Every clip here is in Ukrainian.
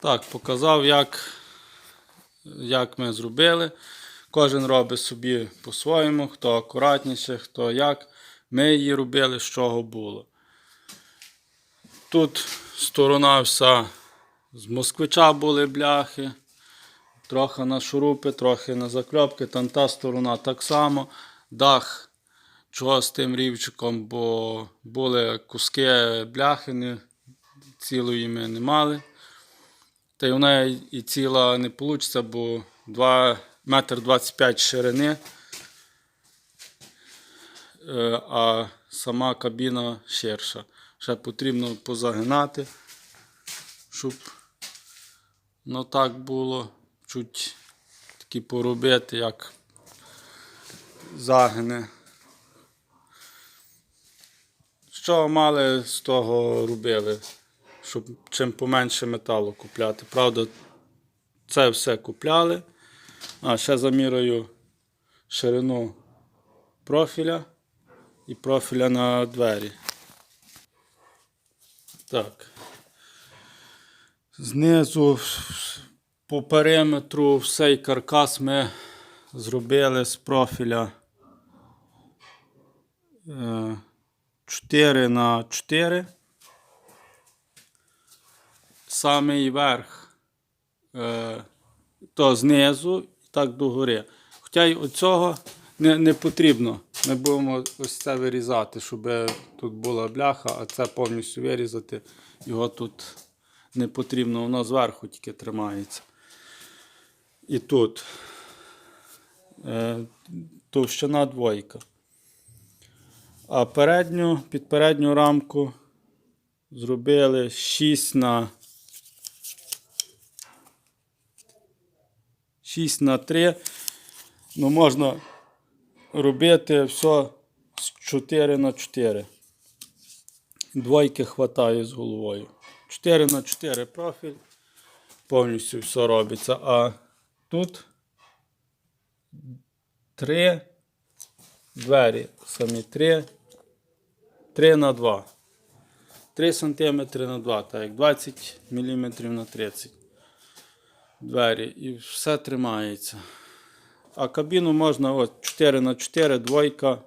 Так, показав, як, як ми зробили. Кожен робить собі по-своєму, хто акуратніше, хто як. Ми її робили, з чого було. Тут сторона вся з москвича були бляхи, трохи на шурупи, трохи на закльопки, там та сторона так само. Дах чого з тим рівчиком, бо були куски бляхи, цілої ми не мали. Та й вона і ціла не вийде, бо 2 метр 25 ширини, е, а сама кабіна ширша. Ще потрібно позагинати, щоб ну так було чуть такі поробити, як загини. Що мали з того робили, щоб чим поменше металу купляти. Правда, це все купляли. А ще замірюю ширину профіля і профіля на двері. Так. Знизу по периметру всей каркас ми зробили з профіля е, 4 на 4. Самий верх е, то знизу і так догори. Хоча й оцього не, не потрібно. Ми будемо ось це вирізати, щоб тут була бляха, а це повністю вирізати. Його тут не потрібно, воно зверху тільки тримається. І тут е, товщина двойка. А передню, під передню рамку зробили 6 на 6 на 3. Ну, можна робити все з 4 на 4. Двойки хватає з головою. 4 на 4 профіль. Повністю все робиться. А тут 3 двері. Самі 3. 3 на 2. 3 см на 2, так як 20 мм на 30 двері і все тримається. А кабіну можна от 4 на 4 двойка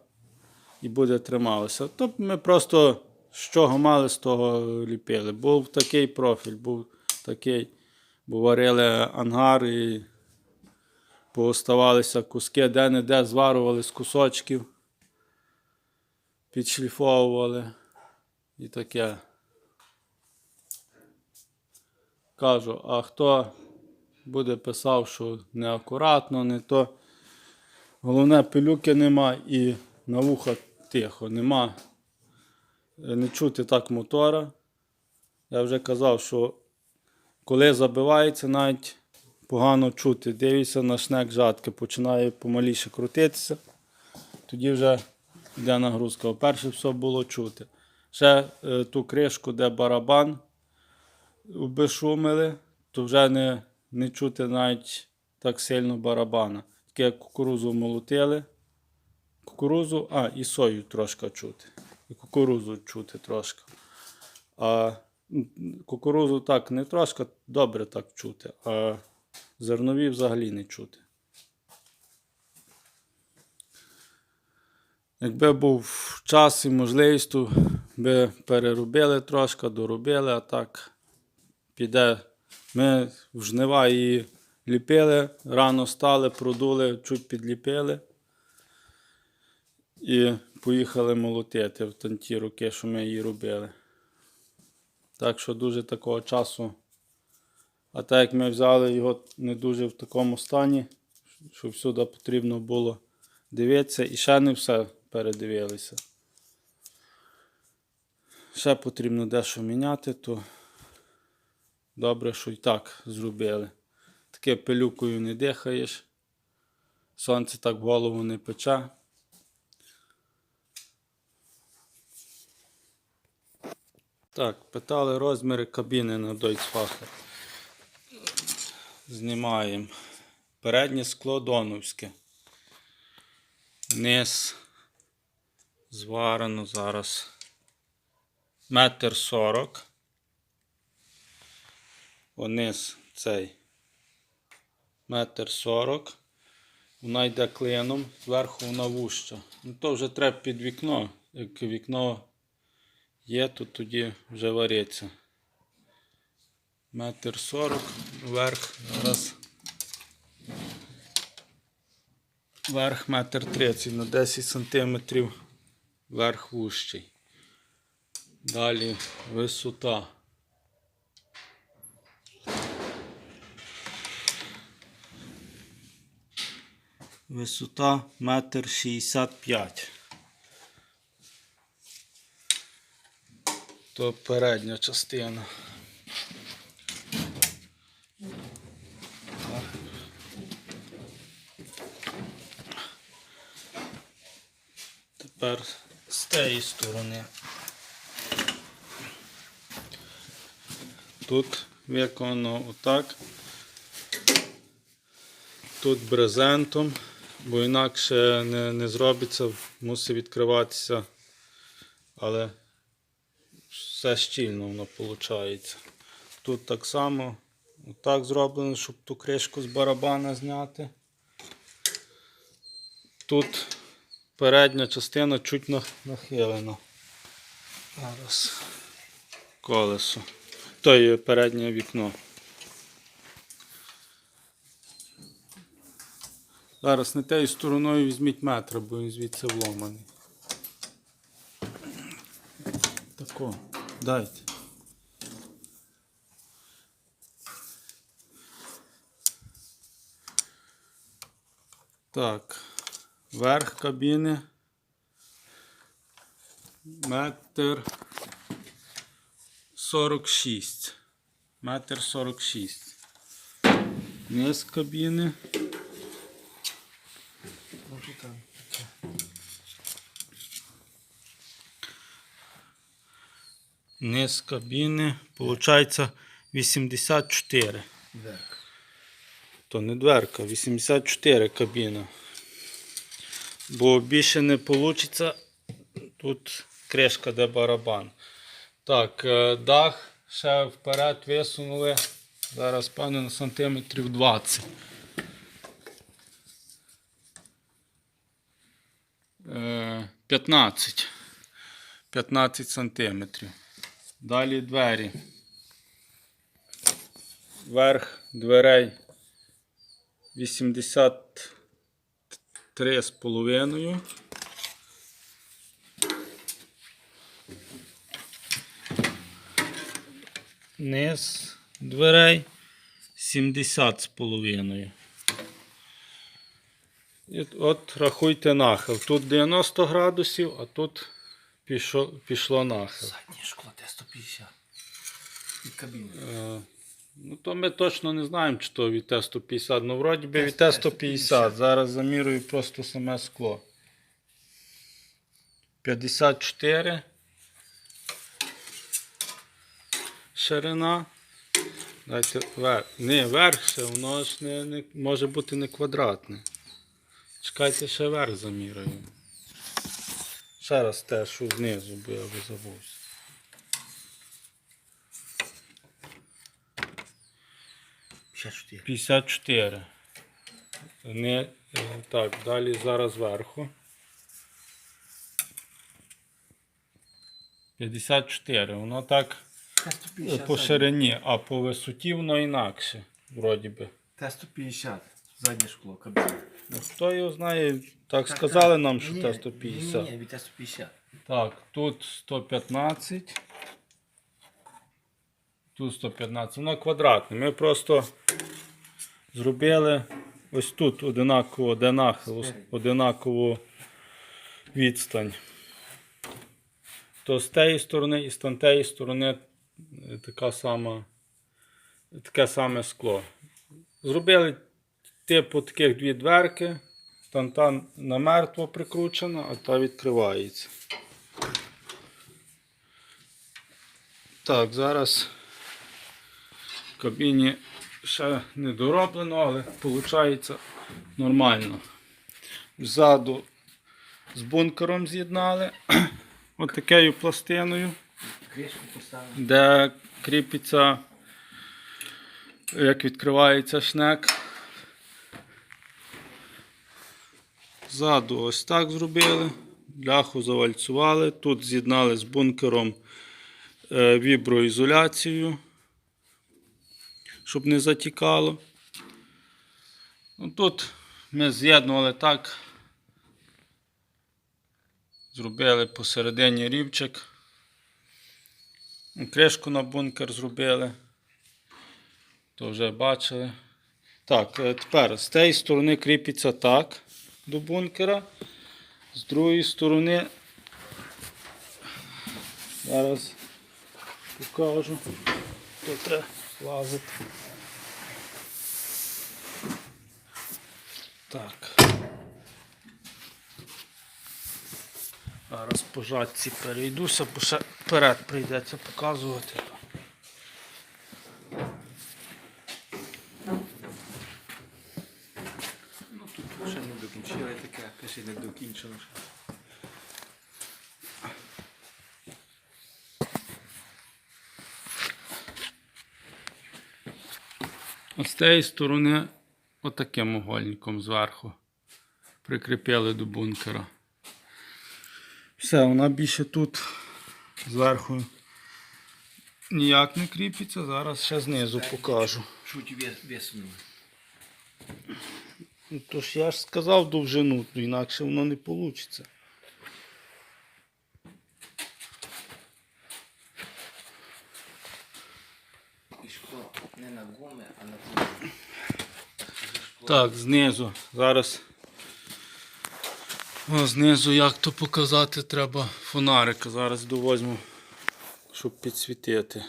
і буде трималося. Тобто ми просто з чого мали, з того ліпили. Був такий профіль, був такий, бо варили ангар і пооставалися куски, де-не-де зварували з кусочків, підшліфовували і таке. Кажу, а хто буде писав, що неакуратно, не то. Головне, пилюки нема і на вуха тихо. Нема е, не чути так мотора. Я вже казав, що коли забивається, навіть погано чути. Дивишся на шнек жатки, починає помаліше крутитися. Тоді вже йде нагрузка. Перше все було чути. Ще е, ту кришку, де барабан обешумили, то вже не, не чути навіть так сильно барабана. Таке як кукурузу молотили. Кукурузу, а, і сою трошки чути. І кукурузу чути трошки. А кукурузу так не трошки, добре так чути, а зернові взагалі не чути. Якби був час і можливість, то би переробили трошки, доробили, а так піде. Ми в жнива її ліпили, рано стали, продули, чуть підліпили. І поїхали молотити в ті роки, що ми її робили. Так що дуже такого часу. А так як ми взяли його не дуже в такому стані, що всюди потрібно було дивитися і ще не все передивилися. Ще потрібно дещо міняти, то добре, що і так зробили. Таке пилюкою не дихаєш, сонце так голову не пече. Так, питали розміри кабіни на Deutzfacher. Знімаємо. Переднє скло доновське. Низ зварено зараз метр сорок. Ониз цей метр сорок. Вона йде клином, зверху вона вуща. Ну то вже треба під вікно. Як вікно є, то тоді вже вариться. Метр сорок, верх зараз. Верх метр тридцять на 10 сантиметрів верх вущий. Далі висота. Висота метр шістдесят п'ять. То передня частина. Тепер з тієї сторони. Тут виконано отак. Тут брезентом, бо інакше не, не зробиться, мусить відкриватися. Але все щільно воно виходить. Тут так само отак зроблено, щоб ту кришку з барабана зняти. Тут передня частина чуть нахилена. Зараз колесо. То є переднє вікно. Зараз не тією стороною візьміть метр, бо він звідси вломаний. Тако, дайте. Так, верх кабіни. Метр 46. Метр 46. Низ кабіни. Може там. Низ кабіни. Получається 84. Дверка. То не дверка, 84 кабіна. Бо більше не вийде. Тут кришка де барабан. Так, е, дах ще вперед висунули. Зараз певно на сантиметрів 20. Е, 15. 15 сантиметрів. Далі двері. Верх дверей 83 з половиною. Низ дверей 70 з половиною. От рахуйте нахил. Тут 90 градусів, а тут пішло, пішло нахил. Заднє шкло Т-150. Від кабіни. Е, Ну, то ми точно не знаємо, чи то від Т-150. Ну, вроді би від Тест- Т-150. Зараз замірюю просто саме скло. 54. Ширина. Дайте верх. Не, верх ще, воно ж не, не, може бути не квадратне. Чекайте, ще верх замірюю. Ще раз те, що знизу, бо я вже забувся. 54. 54. Не, е, так, далі зараз зверху. 54. Воно так е, Т-150. по ширині, а по висоті воно інакше. Вроді би. Т-150. Заднє шкло кабіни. Ну, хто його знає, так сказали нам, що Ні, та 150. Ні, ні, від Т-150. Так, тут 115. Тут 115. Воно квадратне. Ми просто зробили ось тут одинаково, де нахил, одинакову відстань. То з тієї сторони і з тієї сторони е, така сама, таке саме скло. Зробили типу таких дві дверки. Там та намертво прикручена, а та відкривається. Так, зараз в кабіні ще не дороблено, але виходить нормально. Ззаду з бункером з'єднали отакою пластиною, де кріпиться як відкривається шнек. Ззаду ось так зробили. Бляху завальцювали. Тут з'єднали з бункером е, віброізоляцією, щоб не затікало. Ну, тут ми з'єднували так. Зробили посередині рівчик. Кришку на бункер зробили. То вже бачили. Так, е, тепер з тієї сторони кріпиться так до бункера. З другої сторони. Зараз покажу. То треба лазити. Так. Зараз по жатці перейдуся, бо ще вперед прийдеться показувати. Ну тут ще не докінчили таке, пише не докінчено. ще. От з цієї сторони отаким угольником зверху прикріпили до бункера. Все, вона більше тут зверху ніяк не кріпиться. Зараз ще знизу покажу. Чуть висунули. Ну, то ж я ж сказав довжину, інакше воно не вийде. І шкло не на гуми, а на плівку. Так, знизу. Зараз. О, знизу як то показати, треба фонарика. Зараз довозьму, щоб підсвітити.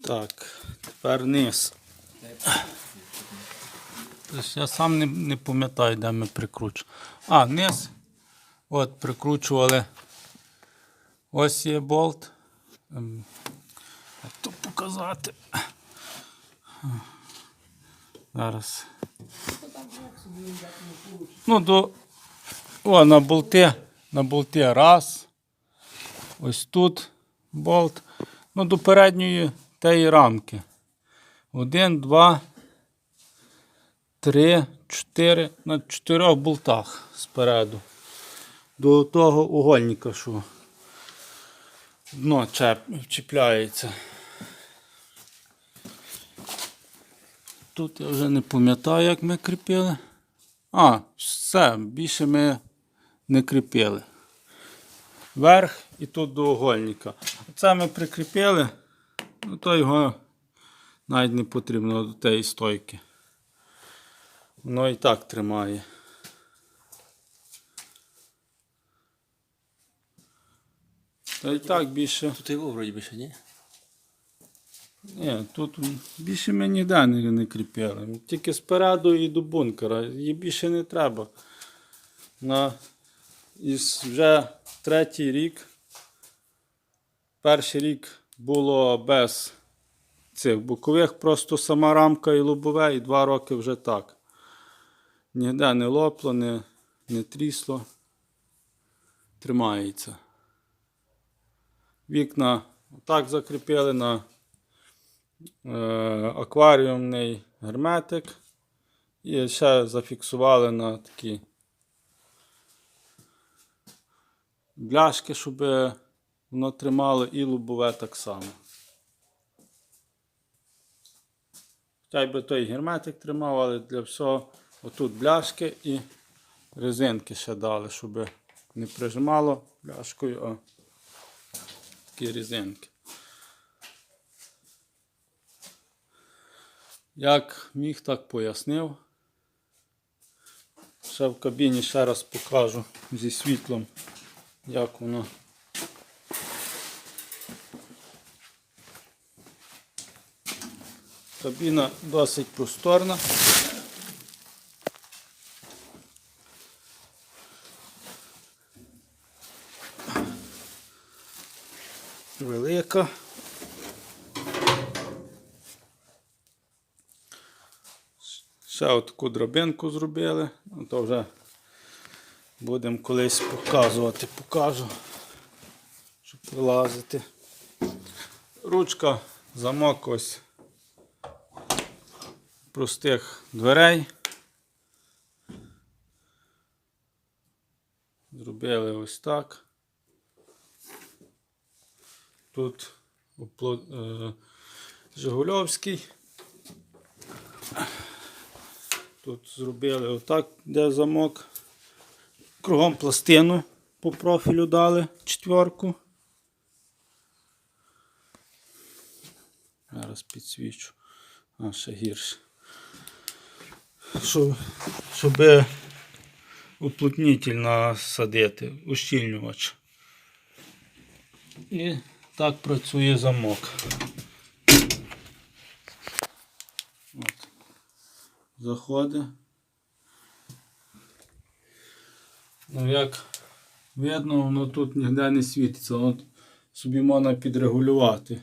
Так, тепер низ. Тобто я сам не, не пам'ятаю, де ми прикручували. А, низ. От, прикручували. Ось є болт. Показати? Зараз. Ну, до. О, на болти. На болти раз. Ось тут болт. Ну, до передньої тієї рамки. Один, два, три, чотири. На чотирьох болтах спереду. До того угольника, що дно чіпляється. Тут я вже не пам'ятаю, як ми кріпили. А, все, більше ми не кріпили. Верх і тут до угольника. Це ми прикріпили, ну то його навіть не потрібно до тієї стойки. Воно і так тримає. Та і так більше. Тут його вроді ще, ні? Ні, тут більше ми ніде не, не кріпили. Тільки спереду і до бункера. Її більше не треба. На із вже третій рік. Перший рік було без цих бокових, просто сама рамка і лобове, і два роки вже так. Ніде не лопло, не, не трісло. Тримається. Вікна так закріпили на акваріумний герметик. І ще зафіксували на такі бляшки, щоб воно тримало і лобове так само. Хоча би той герметик тримав, але для всього отут бляшки і резинки ще дали, щоб не прижимало бляшкою, а такі резинки. Як міг, так пояснив. Ще в кабіні ще раз покажу зі світлом, як воно. Кабіна досить просторна. Велика. Ще отаку драбинку зробили. Ну, то вже будемо колись показувати, покажу, щоб вилазити. Ручка, замок ось простих дверей. Зробили ось так. Тут е, Жигульовський. Тут зробили отак, де замок. Кругом пластину по профілю дали четверку. Зараз підсвічу. А, ще гірше. Щоб, щоб уплотнитель насадити, ущільнювач. І так працює замок. От. Заходить. Ну як видно, воно тут ніде не світиться. От собі можна підрегулювати.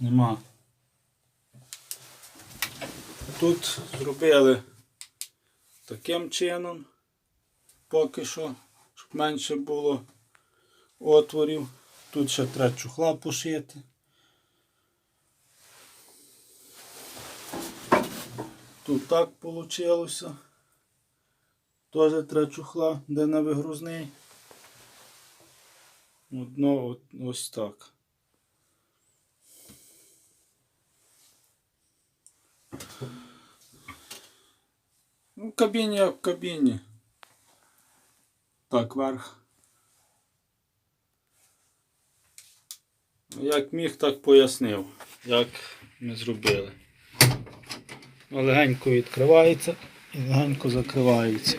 Нема. Тут зробили таким чином, поки що, щоб менше було отворів. Тут ще треба чухла пошити. Тут так вийшло. Теж треба чухла, де на вигрузний. Одно ось так. Ну, кабіні як в кабіні. Так, верх. Як міг, так пояснив, як ми зробили. Легенько відкривається і легенько закривається.